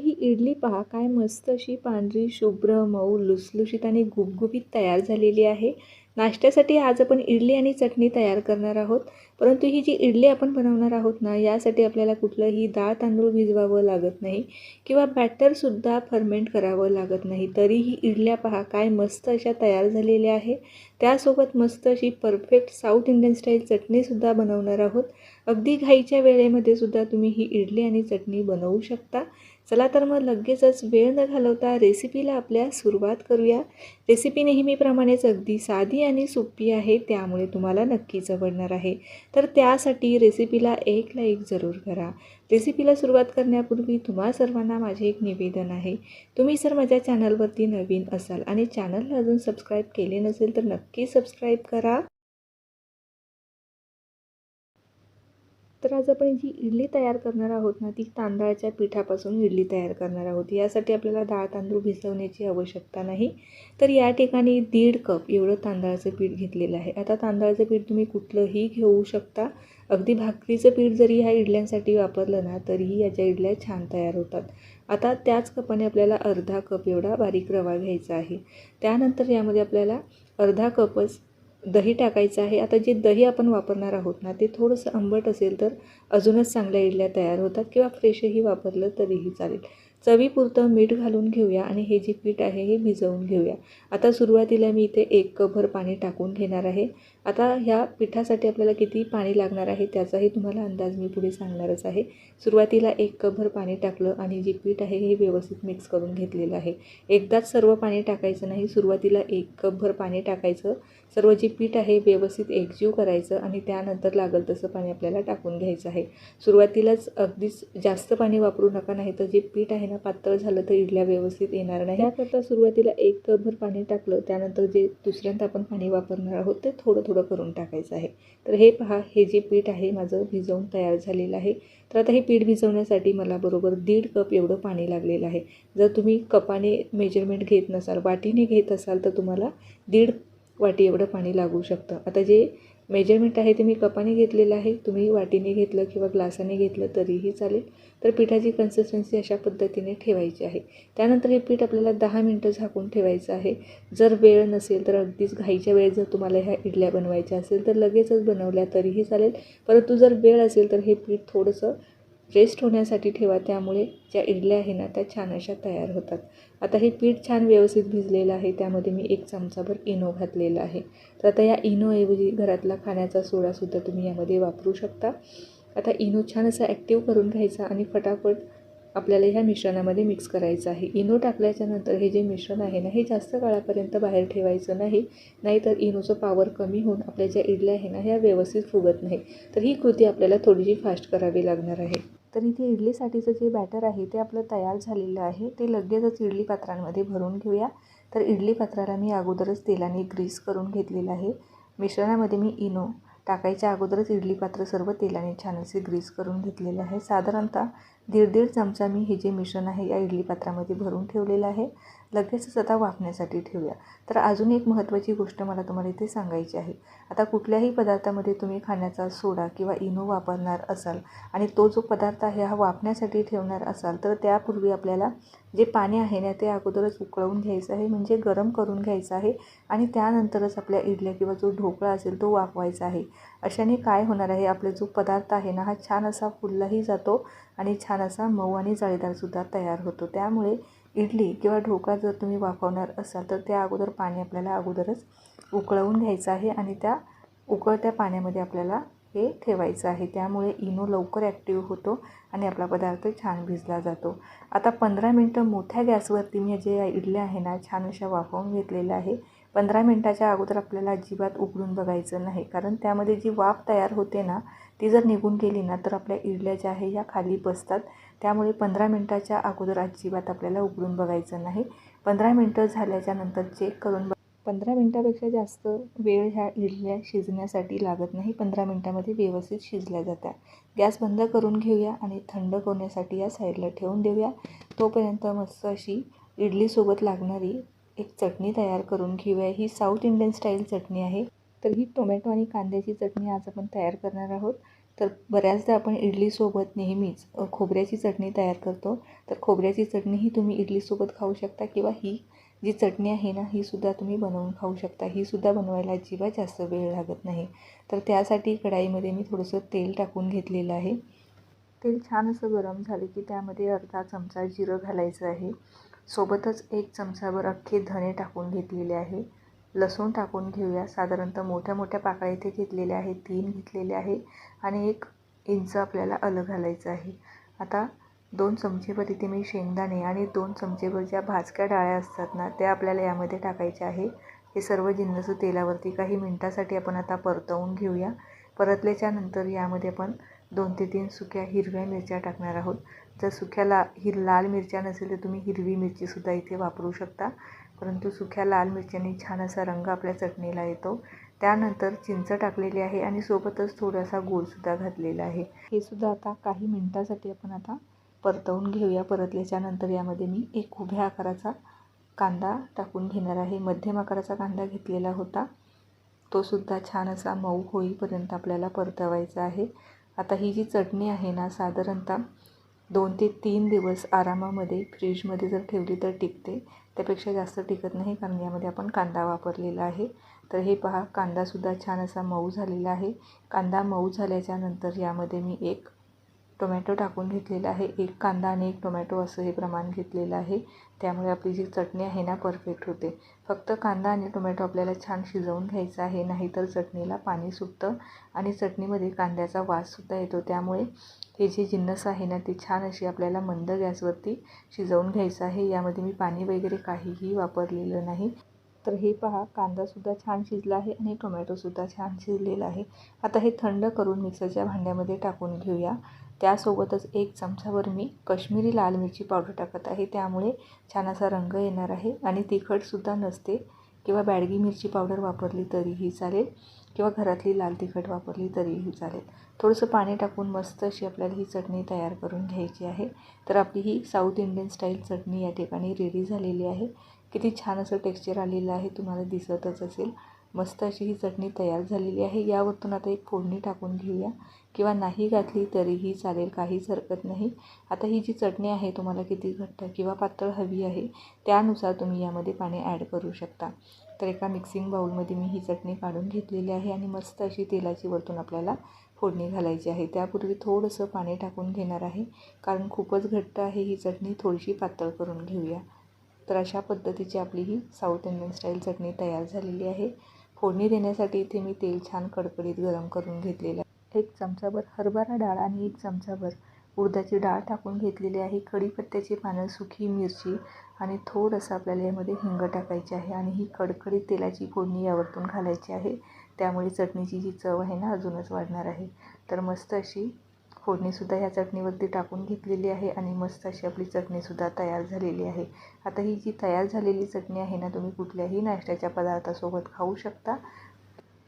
ही इडली पहा काय मस्त अशी पांढरी शुभ्र मऊ लुसलुशीत आणि गुबगुबीत तयार झालेली आहे. नाश्त्यासाठी आज आपण इडली आणि चटणी तयार करणार आहोत. परंतु ही जी इडली आपण बनवणार आहोत ना यासाठी आपल्याला कुठलंही डाळ तांदूळ भिजवावं लागत नाही किंवा बॅटरसुद्धा फर्मेंट करावं लागत नाही. तरीही इडल्या पहा काय मस्त अशा तयार झालेल्या आहे. त्यासोबत मस्त अशी परफेक्ट साऊथ इंडियन स्टाईल चटणीसुद्धा बनवणार आहोत. अगदी घाईच्या वेळेमध्ये सुद्धा तुम्ही ही इडली आणि चटणी बनवू शकता. चला तर मग लगेचच वेळ न घालवता रेसिपीला आपल्या सुरुवात करूया. रेसिपी नेहमीप्रमाणेच अगदी साधी आणि सोपी आहे त्यामुळे तुम्हाला नक्कीच आवडणार आहे. तर त्यासाठी रेसिपीला एक लाईक जरूर करा. रेसिपीला सुरुवात करण्यापूर्वी तुम्हा सर्वांना माझे एक निवेदन आहे. तुम्ही जर माझ्या चॅनलवरती नवीन असाल आणि चॅनलला अजून सबस्क्राईब केले नसेल तर नक्की सबस्क्राईब करा. तर आज आपण जी इडली तयार करणार आहोत ना ती तांदळाच्या पिठापासून इडली तयार करणार आहोत. यासाठी आपल्याला डाळ तांदूळ भिजवण्याची आवश्यकता नाही. तर या ठिकाणी दीड कप एवढं तांदळाचं पीठ घेतलेलं आहे. आता तांदळाचं पीठ तुम्ही कुठलंही घेऊ शकता. अगदी भाकरीचं पीठ जरी ह्या इडल्यांसाठी वापरलं ना तरीही याच्या इडल्या छान तयार होतात. आता त्याच कपाने आपल्याला अर्धा कप एवढा बारीक रवा घ्यायचा आहे. त्यानंतर यामध्ये आपल्याला अर्धा कपच दही टाकायचं आहे. आता जे दही आपण वापरणार आहोत ना ते थोडंसं आंबट असेल तर अजूनच चांगल्या इडल्या तयार होतात किंवा फ्रेशही वापरलं तरीही चालेल. चवीपुरतं मीठ घालून घेऊया आणि हे जे पीठ आहे हे भिजवून घेऊया. आता सुरुवातीला मी इथे एक कपभर पाणी टाकून घेणार आहे. आता ह्या पिठासाठी आपल्याला किती पाणी लागणार आहे त्याचाही तुम्हाला अंदाज मी पुढे सांगणारच आहे. सुरुवातीला एक कपभर पाणी टाकलं आणि जे पीठ आहे हे व्यवस्थित मिक्स करून घेतलेलं आहे. एकदाच सर्व पाणी टाकायचं नाही सुरुवातीला एक कपभर पाणी टाकायचं. सर्व जे पीठ आहे व्यवस्थित एकजीव करायचं आणि त्यानंतर लागल तसं पाणी आपल्याला टाकून घ्यायचं आहे. सुरुवातीलाच अगदीच जास्त पाणी वापरू नका नाही तर जे पीठ आहे ना पातळ झालं तर इडल्या व्यवस्थित येणार नाही. त्याकरता सुरुवातीला एक कपभर पाणी टाकलं त्यानंतर जे दुसऱ्यांदा आपण पाणी वापरणार आहोत ते थोडं थोडं करून टाकायचं आहे. तर हे पहा हे जे पीठ आहे माझं भिजवून तयार झालेलं आहे. तर आता हे पीठ भिजवण्यासाठी मला बरोबर दीड कप एवढं पाणी लागलेलं आहे. जर तुम्ही कपाने मेजरमेंट घेत नसाल वाटीने घेत असाल तर तुम्हाला दीड वाटी एवढं पाणी लागू शकतं. आता जे मेजरमेंट आहे ते मी कपाने घेतलेलं आहे. तुम्ही वाटीने घेतलं किंवा ग्लासाने घेतलं तरीही चालेल. तर पिठाची कन्सिस्टन्सी अशा पद्धतीने ठेवायची आहे. त्यानंतर हे पीठ आपल्याला दहा मिनटं झाकून ठेवायचं आहे. जर वेळ नसेल तर अगदीच घाईच्या वेळेत जर तुम्हाला ह्या इडल्या बनवायच्या असेल तर लगेचच बनवल्या तरीही चालेल. परंतु जर वेळ असेल तर हे पीठ थोडंसं रेस्ट होण्यासाठी ठेवा त्यामुळे ज्या इडल्या आहे ना त्या छान अशा तयार होतात. आता हे पीठ छान व्यवस्थित भिजलेलं आहे त्यामध्ये मी एक चमचाभर इनो घातलेला आहे. तर आता या इनोऐवजी घरातला खाण्याचा सोडासुद्धा तुम्ही यामध्ये वापरू शकता. आता इनो छान असा ॲक्टिव्ह करून घ्यायचा आणि फटाफट आपल्याला ह्या मिश्रणामध्ये मिक्स करायचं आहे. इनो टाकल्याच्या नंतर हे जे मिश्रण आहे ना हे जास्त काळापर्यंत बाहेर ठेवायचं नाही. नाहीतर इनोचं पावर कमी होऊन आपल्या ज्या इडल्या आहे ना ह्या व्यवस्थित फुगत नाही. तर ही कृती आपल्याला थोडीशी फास्ट करावी लागणार आहे. तर इथे इडलीसाठीचं जे बॅटर आहे ते आपलं तयार झालेलं आहे. ते लगेचच इडली पात्रांमध्ये भरून घेऊया. तर इडली पात्राला मी अगोदरच तेलाने ग्रीस करून घेतलेलं आहे. मिश्रणामध्ये मी इनो टाकायच्या अगोदरच इडली पात्र सर्व तेलाने छान असे ग्रीस करून घेतलेले आहे. साधारणतः दीड दीड चमचा मी हे जे मिश्रण आहे या इडली पात्रामध्ये भरून ठेवलेलं आहे. लगेचच आता वाफण्यासाठी ठेवूया. तर अजून एक महत्त्वाची गोष्ट मला तुम्हाला इथे सांगायची आहे. आता कुठल्याही पदार्थामध्ये तुम्ही खाण्याचा सोडा किंवा इनो वापरणार असाल आणि तो जो पदार्थ आहे हा वाफण्यासाठी ठेवणार असाल तर त्यापूर्वी आपल्याला जे पाणी आहे ना ते अगोदरच उकळवून घ्यायचं आहे म्हणजे गरम करून घ्यायचं आहे आणि त्यानंतरच आपल्या इडल्या किंवा जो ढोकळा असेल तो वाफवायचा आहे. अशाने काय होणार आहे आपला जो पदार्थ आहे ना हा छान असा फुललाही जातो आणि छान असा मऊ आणि जाळीदारसुद्धा तयार होतो. त्यामुळे इडली किंवा ढोकळा जर तुम्ही वाफवणार असाल तर त्या अगोदर पाणी आपल्याला अगोदरच उकळवून घ्यायचं आहे आणि त्या उकळत्या पाण्यामध्ये आपल्याला हे ठेवायचं आहे. त्यामुळे इनो लवकर ॲक्टिव्ह होतो आणि आपला पदार्थ छान भिजला जातो. आता पंधरा मिनटं मोठ्या गॅसवरती मी जे इडल्या आहे ना छान अशा वाफवून घेतलेल्या आहे. पंधरा मिनटाच्या अगोदर आपल्याला अजिबात उघडून बघायचं नाही. कारण त्यामध्ये जी वाफ तयार होते ना ती जर निघून गेली ना तर आपल्या इडल्या ज्या आहे ह्या खाली बसतात. त्यामुळे पंधरा मिनटाच्या अगोदर अजिबात आपल्याला उघडून बघायचं नाही. पंधरा मिनटं झाल्याच्यानंतर चेक करून बघ. पंधरा मिनटापेक्षा जास्त वेळ ह्या इडल्या शिजण्यासाठी लागत नाही. पंधरा मिनटामध्ये व्यवस्थित शिजल्या जातात गॅस बंद करून घेऊया आणि थंड करण्यासाठी या साईडला ठेवून देऊया. तोपर्यंत मस्त अशी इडलीसोबत लागणारी एक चटणी तयार करून घेऊया. ही साऊथ इंडियन स्टाईल चटणी आहे. तर ही टोमॅटो आणि कांद्याची चटणी आज आपण तयार करणार आहोत. तर बऱ्याचदा आपण इडलीसोबत नेहमीच खोबऱ्याची चटणी तयार करतो. तर खोबऱ्याची चटणी ही तुम्ही इडलीसोबत खाऊ शकता किंवा ही जी चटणी आहे ना ही सुद्धा तुम्ही बनवून खाऊ शकता. ही सुद्धा बनवायला अजिबात जास्त वेळ लागत नाही. तर त्यासाठी कढाईमध्ये मी थोडंसं तेल टाकून घेतलेलं आहे. तेल छान असं गरम झालं की त्यामध्ये अर्धा चमचा जिरं घालायचं आहे. सोबतच एक चमचाभर अख्खे धणे टाकून घेतलेले आहे. लसूण टाकून घेऊया. साधारणतः मोठ्या मोठ्या पाकळ्या इथे घेतलेल्या आहेत. तीन घेतलेले आहे आणि एक इंच आपल्याला आलं घालायचं आहे. आता दोन चमचेभर इथे मी शेंगदाणे आणि दोन चमचेभर ज्या भाजक्या डाळ्या असतात ना त्या आपल्याला यामध्ये टाकायच्या आहे. हे सर्व जिन्नस तेलावरती काही मिनटासाठी आपण आता परतवून घेऊया. परतल्याच्या नंतर यामध्ये आपण दोन ते तीन सुक्या हिरव्या मिरच्या टाकणार आहोत. जर सुक्या ला हिर लाल मिरच्या नसेल तर तुम्ही हिरवी मिरचीसुद्धा इथे वापरू शकता. परंतु सुक्या लाल मिरच्याने छान असा रंग आपल्या चटणीला येतो. त्यानंतर चिंच टाकलेली आहे आणि सोबतच थोडासा गूळसुद्धा घातलेला आहे. हे सुद्धा आता काही मिनटासाठी आपण आता परतवून घेऊया. परतल्याच्या नंतर यामध्ये मी एक उभ्या आकाराचा कांदा टाकून घेणार आहे. मध्यम आकाराचा कांदा घेतलेला होता. तो सुद्धा छान असा मऊ होईपर्यंत आपल्याला परतवायचा आहे. आता ही जी चटणी आहे ना साधारणतः दोन ते तीन दिवस आरामामध्ये फ्रीजमध्ये जर ठेवली तर टिकते. त्यापेक्षा जास्त टिकत नाही कारण यामध्ये आपण कांदा वापरलेला आहे. तर हे पहा कांदासुद्धा छान असा मऊ झालेला आहे. कांदा मऊ झाल्याच्यानंतर यामध्ये मी एक टोमॅटो टाकून घेतलेला आहे. एक कांदा आणि एक टोमॅटो असं हे प्रमाण घेतलेलं आहे. त्यामुळे आपली जी चटणी आहे ना परफेक्ट होते. फक्त कांदा आणि टोमॅटो आपल्याला छान शिजवून घ्यायचा आहे. नाहीतर चटणीला पाणी सुटतं आणि चटणीमध्ये कांद्याचा वाससुद्धा येतो. त्यामुळे हे जे जिन्नस आहे ना ते छान अशी आपल्याला मंद गॅसवरती शिजवून घ्यायचं आहे. यामध्ये मी पाणी वगैरे काहीही वापरलेलं नाही. तर हे पहा कांदासुद्धा छान शिजला आहे आणि टोमॅटोसुद्धा छान शिजलेला आहे. आता हे थंड करून मिक्सरच्या भांड्यामध्ये टाकून घेऊया. त्यासोबतच एक चमचाभर मी कश्मीरी लाल मिरची पावडर टाकत आहे. त्यामुळे छान असा रंग येणार आहे. आणि तिखटसुद्धा नसते. किंवा बॅडगी मिरची पावडर वापरली तरीही चालेल. किंवा घरातली लाल तिखट वापरली तरीही चालेल. थोडंसं पाणी टाकून मस्त अशी आपल्याला ही चटणी तयार करून घ्यायची आहे. तर आपली ही साऊथ इंडियन स्टाईल चटणी या ठिकाणी रेडी झालेली आहे. किती छान असं टेक्स्चर आलेलं आहे. तुम्हाला दिसतच असेल. मस्त अशी ही चटणी तयार झालेली आहे. यावरतून आता एक फोडणी टाकून घेऊया. किंवा नाही घातली तरीही चालेल काहीच हरकत नाही. आता ही जी चटणी आहे तुम्हाला किती घट्ट किंवा पातळ हवी आहे त्यानुसार तुम्ही यामध्ये पाणी ॲड करू शकता. तर एका मिक्सिंग बाऊलमध्ये मी ही चटणी काढून घेतलेली आहे आणि मस्त अशी तेलाची वरतून आपल्याला फोडणी घालायची आहे. त्यापूर्वी थोडंसं पाणी टाकून घेणार आहे कारण खूपच घट्ट आहे ही चटणी. थोडीशी पातळ करून घेऊया. तर अशा पद्धतीची आपली ही साऊथ इंडियन स्टाईल चटणी तयार झालेली आहे. फोडणी देण्यासाठी इथे मी तेल छान कडकडीत गरम करून घेतलेलं आहे. एक चमचाभर हरभरा डाळ आणि एक चमचाभर उडदाची डाळ टाकून घेतलेली आहे. कढीपत्त्याची पानं सुकी मिरची आणि थोडंसं आपल्याला यामध्ये हिंग टाकायची आहे आणि ही कडकडीत तेलाची फोडणी यावरतून घालायची आहे. त्यामुळे चटणीची जी चव आहे ना अजूनच वाढणार आहे. तर मस्त अशी फोडणीसुद्धा ह्या चटणीवरती टाकून घेतलेली आहे आणि मस्त अशी आपली चटणीसुद्धा तयार झालेली आहे. आता ही जी तयार झालेली चटणी आहे ना तुम्ही कुठल्याही नाश्त्याच्या पदार्थासोबत खाऊ शकता.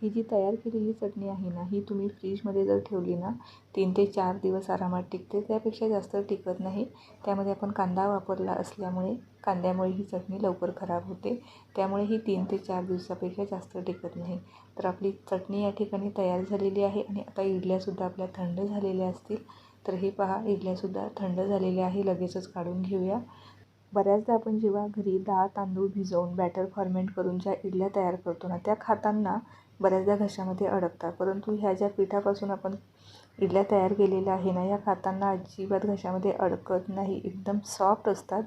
ही जी तयार केलेली चटणी आहे ना ही तुम्ही फ्रीजमध्ये जर ठेवली ना तीन ते चार दिवस आरामात टिकते. त्यापेक्षा जास्त टिकत नाही. त्यामध्ये आपण कांदा वापरला असल्यामुळे कांद्यामुळे ही चटणी लवकर खराब होते. त्यामुळे ही तीन ते चार दिवसापेक्षा जास्त टिकत नाही. तर आपली चटणी या ठिकाणी तयार झालेली आहे आणि आता इडल्यासुद्धा आपल्या थंड झालेल्या असतील. तर हे पहा इडल्यासुद्धा थंड झालेल्या आहे. लगेचच काढून घेऊया. बऱ्याचदा आपण जेव्हा घरी डाळ तांदूळ भिजवून बॅटर फॉर्मेंट करून ज्या इडल्या तयार करतो ना त्या खाताना बऱ्याचदा घशामध्ये अडकतात. परंतु ह्या ज्या पिठापासून आपण इडल्या तयार केलेल्या आहे ना या खाताना अजिबात घशामध्ये अडकत नाही. एकदम सॉफ्ट असतात.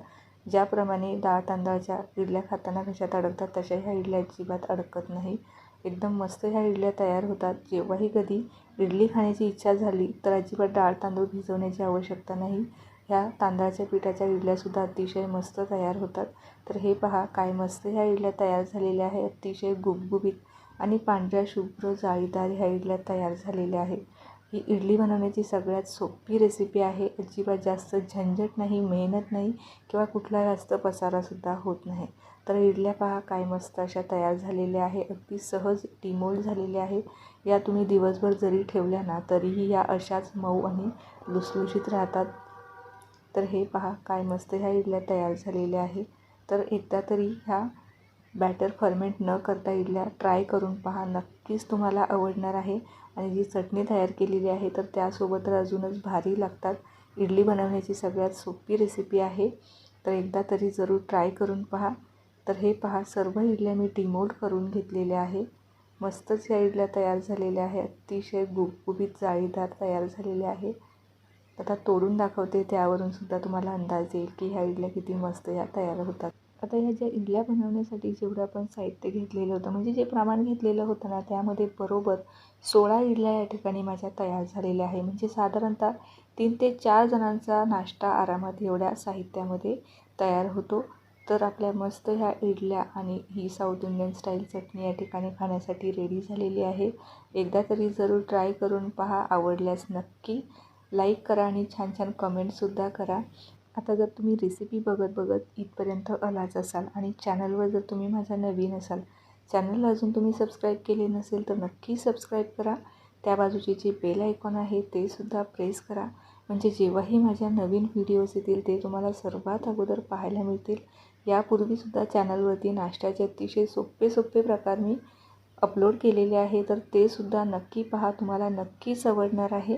ज्याप्रमाणे डाळ तांदळाच्या इडल्या खाताना घशात अडकतात तशा ह्या इडल्या अजिबात अडकत नाही. एकदम मस्त ह्या इडल्या तयार होतात. जेव्हाही कधी इडली खाण्याची इच्छा झाली तर अजिबात डाळ तांदूळ भिजवण्याची आवश्यकता नाही. ह्या तांदळाच्या पिठाच्या इडल्यासुद्धा अतिशय मस्त तयार होतात. तर हे पहा काय मस्त ह्या इडल्या तयार झालेल्या आहे अतिशय गुबगुबीत आणि पांढऱ्या शुभ्र जाळीदार ह्या इडल्या तयार झालेल्या आहे ही इडली बनवण्याची सगळ्यात सोपी रेसिपी आहे. अजिबात जास्त झंझट नाही मेहनत नाही किंवा कुठला जास्त पसारासुद्धा होत नाही. तर इडल्या पहा काय मस्त अशा तयार झालेल्या आहे अगदी सहज डिमोल्ड झालेल्या आहे या तुम्ही दिवसभर जरी ठेवल्या ना तरीही या अशाच मऊ आणि लुसलुशीत राहतात. तर हे पहा काय मस्त ह्या इडल्या तयार झालेल्या आहे तर एकदा तरी ह्या बॅटर फर्मेंट न करता इडल्या ट्राय करून पहा नक्कीच तुम्हाला आवडणार आहे. आणि जी चटणी तयार केलेली आहे तर त्यासोबत तर अजूनच भारी लागतात. इडली बनवण्याची सगळ्यात सोपी रेसिपी आहे. तर एकदा तरी जरूर ट्राय करून पहा. तर हे पहा सर्व इडल्या मी डिमोल्ड करून घेतलेल्या आहे मस्तच या इडल्या तयार झालेल्या आहे अतिशय गुबगुबीत जाळीदार तयार झालेल्या आहे आता तोडून दाखवते त्यावरून सुद्धा तुम्हाला अंदाज येईल की ह्या इडल्या किती मस्त या तयार होतात. आता ह्या ज्या इडल्या बनवण्यासाठी जेवढं आपण साहित्य घेतलेलं होतं म्हणजे जे प्रमाण घेतलेलं होतं ना त्यामध्ये बरोबर सोळा इडल्या या ठिकाणी माझ्या तयार झालेल्या आहे. म्हणजे साधारणतः तीन ते चार जणांचा नाश्ता आरामात एवढ्या साहित्यामध्ये तयार होतो. तर आपल्या मस्त ह्या इडल्या आणि ही साऊथ इंडियन स्टाईल चटणी या ठिकाणी खाण्यासाठी रेडी झालेली आहे. एकदा तरी जरूर ट्राय करून पहा आवडल्यास नक्की लाईक करा आणि छान छान कमेंटसुद्धा करा. आता जर तुम्ही रेसिपी बघत बघत इथपर्यंत आलाच असाल आणि चॅनलवर जर तुम्ही माझा नवीन असाल चॅनलला अजून तुम्ही सबस्क्राईब केले नसेल तर नक्की सबस्क्राईब करा. त्या बाजूचे जे बेल आयकॉन आहे ते सुद्धा प्रेस करा. म्हणजे जेव्हाही माझ्या नवीन व्हिडिओज येतील ते तुम्हाला सर्वात अगोदर पाहायला मिळतील. यापूर्वीसुद्धा चॅनलवरती नाश्त्याचे अतिशय सोपे सोपे प्रकार मी अपलोड केलेले आहे तर ते सुद्धा नक्की पहा. तुम्हाला नक्कीच आवडणार आहे.